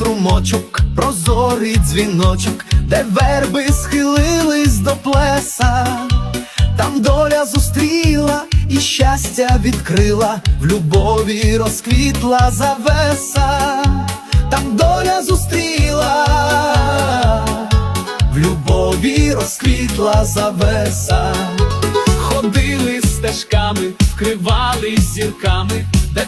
струмочок, прозорий дзвіночок, де верби схилились до плеса, там доля зустріла і щастя відкрила, в любові розквітла завеса, там доля зустріла, в любові розквітла завеса. Ходили стежками, вкривались зірками, де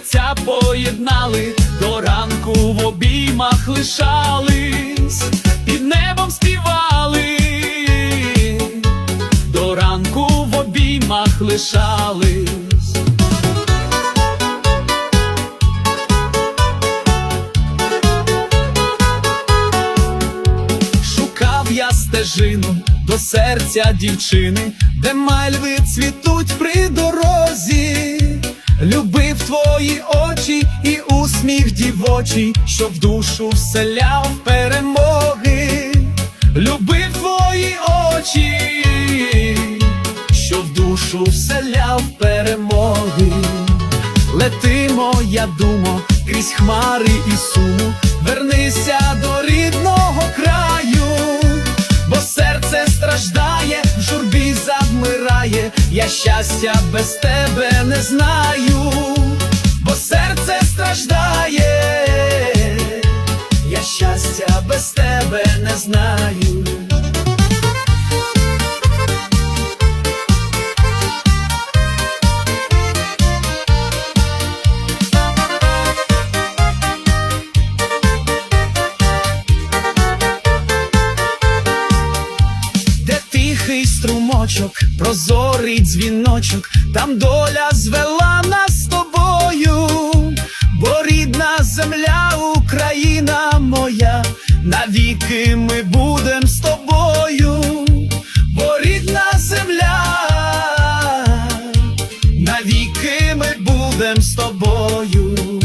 серця поєднали, до ранку в обіймах лишались, під небом співали, до ранку в обіймах лишались. Шукав я стежину до серця дівчини, де мальви цвітуть при дорозі, любив твої очі і усміх дівочий, що в душу вселяв перемоги, любив твої очі, що в душу вселяв перемоги. Лети, моя думо, крізь хмари і суму, вернися до рідного краю, бо серце страждає, в журбі завмирає, я щастя без тебе не знаю, бо серце страждає, я щастя без тебе не знаю. струмочок, прозорий дзвіночок, там доля звела нас навіки ми будем з тобою, бо рідна земля, навіки ми будем з тобою.